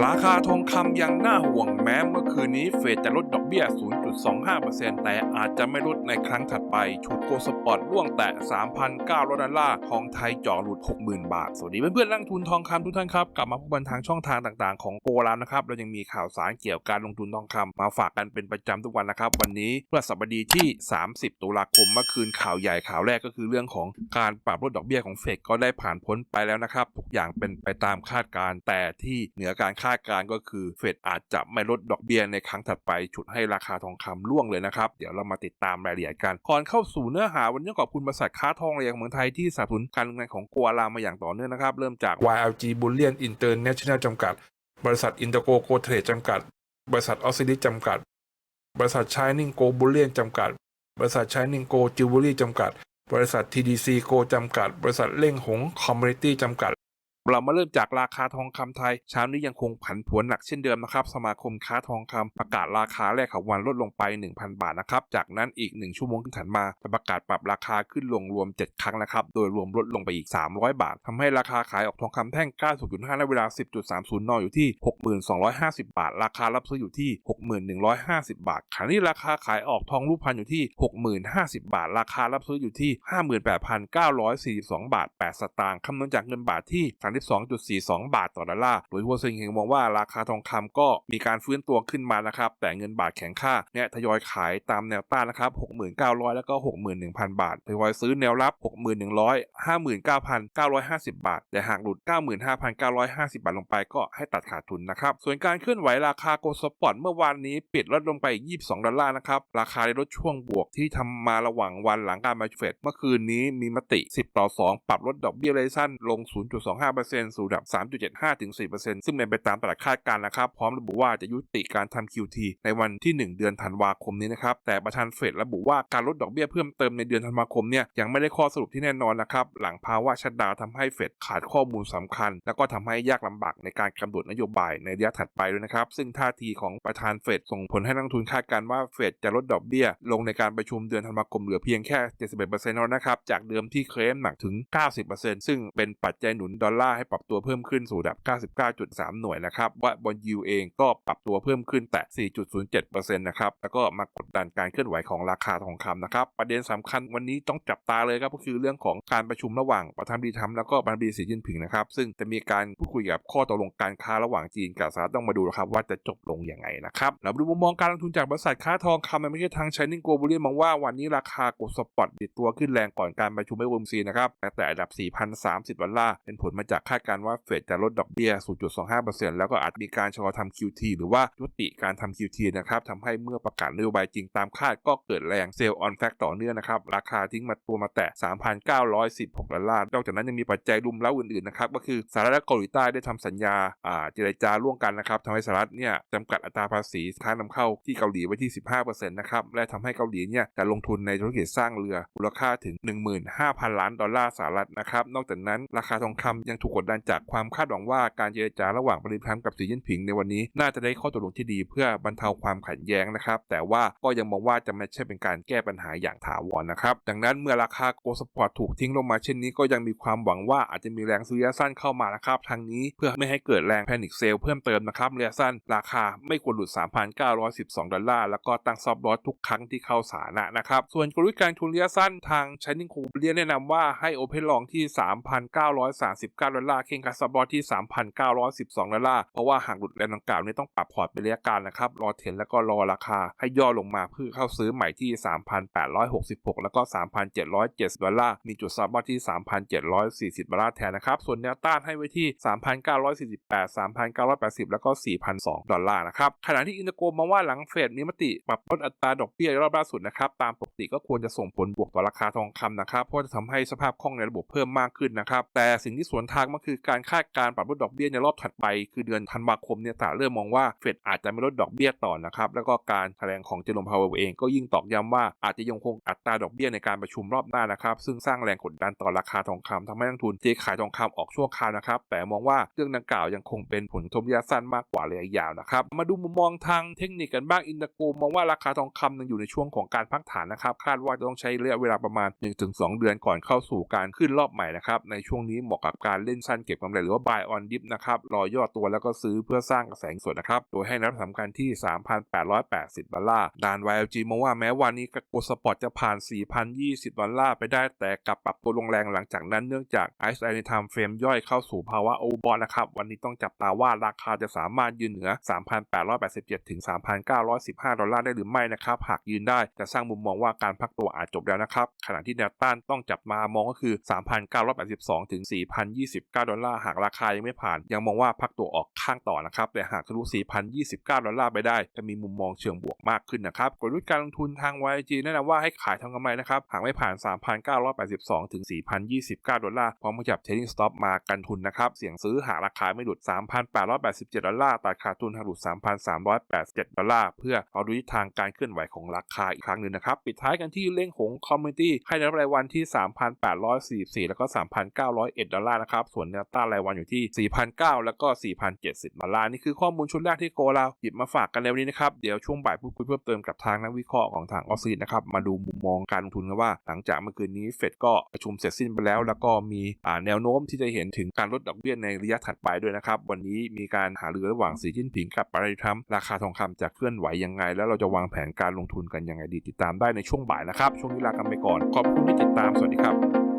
ราคาทองคำยังน่าห่วงแม้เมื่อคืนนี้เฟดจะลดดอกเบี้ย 0.25%แต่อาจจะไม่ลดในครั้งถัดไป ชุดโกลสปอร์ตร่วงแตะ 3,900 ดอลลาร์ ทองไทยจ่อหลุด 60,000 บาท สวัสดีเพื่อนๆนักทุนทองคำทุกท่านครับ กลับมาพบกันทางช่องทางต่างๆของโกลามนะครับ เรายังมีข่าวสารเกี่ยวกับการลงทุนทองคำมาฝากกันเป็นประจำทุกวันนะครับ วันนี้พฤหัสบดีที่ 30 ตุลาคมเมื่อคืนข่าวใหญ่ข่าวแรกก็คือเรื่องของการปรับลดดอกเบี้ยของเฟดก็ได้ผ่านพ้นไปแล้วนะครับทุกอย่างเป็นไปตามคาดการณ์แต่ที่เหนือการคาดการณ์ก็คือเฟดอาจจะไม่ลดดอกเบี้ยในครั้งถัดไปฉุดให้ราคาทองคำร่วงเลยนะครับ เดี๋ยวเรามาติดตามรายละเอียดกันก่อนเข้าสู่เนื้อหาวันนี้ขอบคุณบริษัทค้าทองแห่งเมืองไทยที่สนับสนุนการลงทุนของกัวลามาอย่างต่อเนื่องนะครับ เริ่มจาก YLG Bullion International จำกัด บริษัท Intergo Go Trade จำกัด บริษัทออสซิลิจำกัด บริษัท Shining Go Bullion จำกัด บริษัท Shining Go Jewelry จำกัด บริษัท TDC Go จำกัด บริษัทเล่งหง Commodity จำกัด เรามาเริ่มจากราคาทองคำไทยเช้านี้ยังคงผันผวนหนักเช่นเดิมนะครับสมาคมค้าทองคำประกาศราคาแรกของวันลดลงไป 1,000 บาทนะครับจากนั้นอีก 1 ชั่วโมงที่ถัดมาจะประกาศปรับราคาขึ้นลงรวม 7 ครั้งนะครับโดยรวมลดลงไปอีก 300 บาททำให้ราคาขายออกทองคำแท่ง 90.5ในเวลา 10.30นอยู่ที่ 6250 บาท ราคารับซื้ออยู่ที่ 6150 บาทขณะที่ราคาขายออกทองรูปพันอยู่ที่ 6050 บาท ราคารับซื้ออยู่ที่ 58,942 บาท 8 สตางค์คำนวณจากเงินบาทที่32.42 บาทต่อดอลลาร์ โดยหัวเซิงเฮงมองว่าราคาทองคำก็มีการฟื้นตัวขึ้นมานะครับ แต่เงินบาทแข็งค่าเนี่ยทยอยขายตามแนวต้านนะครับ 6,900 แล้วก็ 61,000 บาท ทยอยซื้อแนวรับ 6,100 59,950 บาท แต่หากหลุด 95,950 บาทลงไปก็ให้ตัดขาดทุนนะครับ ส่วนการเคลื่อนไหวราคาโกลด์สปอร์ตเมื่อวานนี้ปิดลดลงไป 22 ดอลลาร์นะครับ ราคาได้ลดช่วงบวกที่ทำมาระหว่างวันหลังการประชุเฟดเมื่อคืนนี้มีมติ 10 ต่อ 2 ปรับลดดอกเบี้ยรสั้นลง 0.25%สู่ระดับ 3.75 ถึง 4%ซึ่งเป็นไปตามตลาดคาดการณ์นะครับ พร้อมระบุว่าจะยุติการทำ QT ในวันที่ 1 เดือนธันวาคมนี้นะครับ แต่ประธานเฟดระบุว่าการลดดอกเบี้ยเพิ่มเติมในเดือนธันวาคมเนี่ยยังไม่ได้ข้อสรุปที่แน่นอนนะครับ หลังภาวะชัดดาวทำให้เฟดขาดข้อมูลสำคัญ แล้วก็ทำให้ยากลำบากในการกำหนดนโยบายในระยะถัดไปด้วยนะครับ ซึ่งท่าทีของประธานเฟดส่งผลให้นักทุนคาดการณ์ว่าเฟดจะลดดอกเบี้ย ลงในการประชุมเดือนธันวาคมเหลือเพียงแค่ 71%เท่านั้นนะครับ จากเดิมที่เคลมหนักถึง 90%ซึ่งเป็นปัจจัยหนุนดอลลาร์ให้ปรับตัวเพิ่มขึ้นสู่ระดับ 99.3 หน่วยนะครับว่าบอลยูเองก็ปรับตัวเพิ่มขึ้นแต่ 4.07%นะครับแล้วก็มากดดันการเคลื่อนไหวของราคาทองคำนะครับประเด็นสำคัญวันนี้ต้องจับตาเลยครับก็คือเรื่องของการประชุมระหว่างประธานดีทัมแล้วก็ประธานบดีสีจิ้นผิงนะครับซึ่งจะมีการพูดคุยกับข้อตกลงการค้าระหว่างจีนกับสหรัฐต้องมาดูนะครับว่าจะจบลงยังไงนะครับเราดูมุมมองการลงทุนจากบริษัทค้าทองคำในประเทศทาง Shining Gold Bullion มองว่าวันนี้ราคากดสปอตดิดตัวขึ้นแรงก่อนการประชุม FOMC นะครับแต่แต่ระดับ 4,030ดอลลาร์เป็นผลมาจากคาดการว่าเฟดจะลดดอกเบี้ย 0.25%แล้วก็อาจมีการชะลอทำ QT หรือว่ายุติการทำ QT นะครับทำให้เมื่อประกาศนโยบายจริงตามคาดก็เกิดแรงเซลล์ออนแฟกต่อเนื่องนะครับ ราคาทิ้งมาตัวมาแตะ 3,916 ดอลลาร์นอกจากนั้นยังมีปัจจัยรุมเร้าอื่นๆนะครับก็คือสหรัฐและเกาหลีใต้ได้ทำสัญญาอ่าเจรจาร่วมกันนะครับทำให้สหรัฐเนี่ยจำกัดอัตราภาษีค้านำเข้าที่เกาหลีไว้ที่ 15%นะครับและทำให้เกาหลีเนี่ยจะลงทุนในธุรกิจสร้างเรือมูลค่าถึง 15,000 ล้านดอลลาร์สหรัฐนะครับนอกจากนั้นราคาทองคำยังถูกกดดันจากความคาดหวังว่าการเจรจาระหว่างประธานาธิบดีทรัมป์กับสีจิ้นผิงในวันนี้ น่าจะได้ข้อตกลงที่ดีเพื่อบรรเทาความขัดแย้งนะครับ แต่ว่าก็ยังมองว่าจะไม่ใช่เป็นการแก้ปัญหาอย่างถาวรนะครับ ดังนั้นเมื่อราคาโกลด์สปอร์ตถูกทิ้งลงมาเช่นนี้ก็ยังมีความหวังว่าอาจจะมีแรงซื้อระยะสั้นเข้ามานะครับทางนี้เพื่อไม่ให้เกิดแรงแพนิคเซลเพิ่มเติมนะครับระยะสั้น ราคาไม่ควรหลุด 3,912 ดอลลาร์แล้วก็ตั้งซอฟต์ลอสทุกครั้งที่เข้าสานะนะครับส่วนกลยุทธ์การทุนระยะสั้นทาง Shining c o เรียแนะนำว่าให้โอเพนลองที่ 3,939ดอลลาร์เข่งคัสซอฟต์ลอสที่ 3,912 ดอลลาร์ เพราะว่าหากหลุดแรงดังกล่าวนี้ต้องปรับพอร์ตเป็นระยะกางนะครับ รอเทรนแล้วก็รอราคาให้ย่อลงมาเพื่อเข้าซื้อใหม่ที่ 3,866 แล้วก็ 3,770 ดอลลาร์ มีจุดซับว่าที่ 3,740 ดอลลาร์แทนนะครับ ส่วนแนวต้านให้ไว้ที่ 3,948 3,980 แล้วก็ 4,002 ดอลลาร์นะครับ ขณะที่อินเตอร์โกมองว่าหลังเฟดมีมติปรับลดอัตราดอกเบี้ยรอบล่าสุดนะครับตามปก ติก็ควรจะส่งผลบวกต่อราคาทองคำนะครับ เพราะจะทำให้สภาพคล่องในระบบเพิ่มมากขึ้นนะครับ แต่สิ่งที่สวนทางก็คือการคาดการปรับลดดอกเบี้ยในรอบถัดไป คือเดือนธันวาคมเนี่ยตลาดเริ่มมองว่าเฟดอาจจะไม่ลดดอกเบี้ยต่อนะครับ แล้วก็การแถลงของเจอร์มพาวเวลเองก็ยิ่งตอกย้ำว่าอาจจะยังคงอัตราดอกเบี้ยในการประชุมรอบหน้านะครับ ซึ่งสร้างแรงกดดันต่อราคาทองคำทำให้นักทุนเทขายทองคำออกชั่วคราวนะครับ แต่มองว่าเรื่องดังกล่าวยังคงเป็นผลทบระยะสั้นมากกว่าระยะยาวนะครับ มาดูมุมมองทางเทคนิคกันบ้าง อินเตะโกมองว่าราคาทองคำยังอยู่ในช่วงของการพักฐานนะครับคาดว่าจะต้องใช้ระยะเวลาประมาณ 1-2 เดือนก่อนเข้าสู่การขึ้นรอบใหม่นะครับ ในช่วงนี้เหมาะกับการเล่นสั้นเก็บกำไรหรือว่า buy on dip นะครับ รอย่อตัวแล้วก็ซื้อเพื่อสร้างกระแสเงินสดนะครับ โดยให้นับสำคัญที่ 3,880 ดอลลาร์ดาน YLG มองว่าแม้วันนี้โกลสปอร์ตจะผ่าน 4,020 ดอลลาร์ไปได้ แต่กลับปรับตัวลงแรงหลังจากนั้นเนื่องจาก RSI ใน time frame ย่อยเข้าสู่ภาวะโอเวอร์บอทนะครับ วันนี้ต้องจับตาว่าราคาจะสามารถยืนเหนือ 3,887 ถึง 3,915 ดอลลาร์ได้หรือไม่นะครับ หากยืนได้จะสร้างมุมมองว่าการพักตัวอาจจบแล้วนะครับ ขณะที่แนวต้านต้องจับมามองก็คือ 3,982 ถึง 4,029 ดอลลาร์ หากราคายังไม่ผ่าน ยังมองว่าพักตัวออกข้างต่อนะครับ แต่หากทะลุ 4,029 ดอลลาร์ไปได้ จะมีมุมมองเชิงบวกมากขึ้นนะครับ กลยุทธ์การลงทุนทาง YG แนะนำว่าให้ขายทำกำไรนะครับ หากไม่ผ่าน 3,982 ถึง 4,029 ดอลลาร์ พร้อมกับจับ trading stop มากันทุนนะครับ เสี่ยงซื้อหากราคาไม่หลุด 3,887 ดอลลาร์ ตัดขาดทุนหากหลุด 3,387 ดอลลาร์ เพื่อเอาดูทิศทางการเคลื่อนไหวของราคาอีกครั้งหนึ่งนะครับปิดท้ายกันที่เล่งหงคอมมูนิตี้ให้แนวรายวันที่ 3,844 แล้วก็ 3,901 ดอลลาร์นะครับ ส่วนแนวต้านรายวันอยู่ที่ 4,009 แล้วก็ 4,070 ดอลลาร์ นี่คือข้อมูลชุดแรกที่โกเราหยิบมาฝากกันในวันนี้นะครับ เดี๋ยวช่วงบ่ายพูดคุยเพิ่มเติมกับทางนักวิเคราะห์ของทางออสซิลนะครับ มาดูมุมมองการลงทุนกันว่า หลังจากเมื่อคืนนี้เฟดก็ประชุมเสร็จสิ้นไปแล้ว แล้วก็มีแนวโน้มที่จะเห็นถึงการลดดอกเบี้ยในระยะถัดไปด้วยนะครับ วันนี้มีการหารือระหว่างสีจิ้นผิงกับปาริทรัมราคาทองคำจะเคลื่อนไหวยังไง แล้วเราจะวางแผนการลงทุนกันยังไงดีติดตามได้ในช่วงบ่ายนะครับ ช่วงนี้ลากันไปก่อน ขอบคุณที่ติดตาม สวัสดีครับ